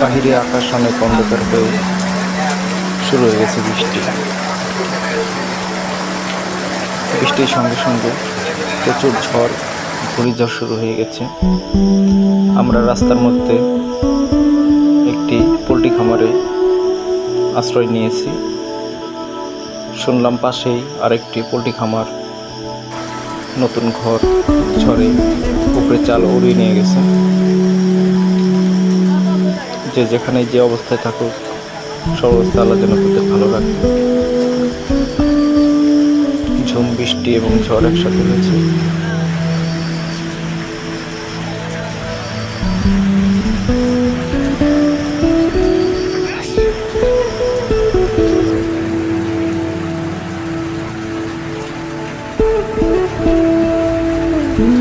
বাহিরে আকাশ অনেক অন্ধকার হয়ে শুরু হয়ে গেছে বৃষ্টি। বৃষ্টির সঙ্গে সঙ্গে প্রচুর ঝড়, ঘূর্ণিঝড় শুরু হয়ে গেছে। আমরা রাস্তার মধ্যে একটি পোলট্রি খামারে আশ্রয় নিয়েছি। শুনলাম পাশেই আরেকটি পোলট্রি খামার নতুন ঘর, ঝড়ে উপরে চাল উড়িয়ে নিয়ে গেছে। যে যেখানে যে অবস্থায় থাকুক, সব অবস্থা আল্লাহ যেন তাদের ভালো রাখে। ঝুম, বৃষ্টি এবং ঝড় একসাথে হয়েছে। বৃষ্টির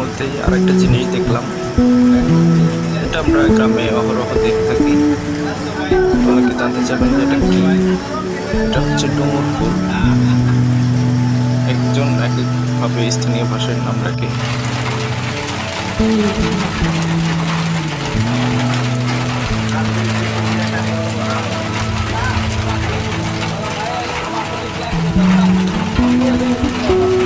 মধ্যেই আরেকটা জিনিস দেখলাম। এটা আমরা গ্রামে অহরহ দেখে থাকি। অনেকে জানতে চাবেন যে এটা কি? এটা হচ্ছে ডুমুর ফুল ভাবে স্থানীয় ভাষার নাম রাখে Thank you.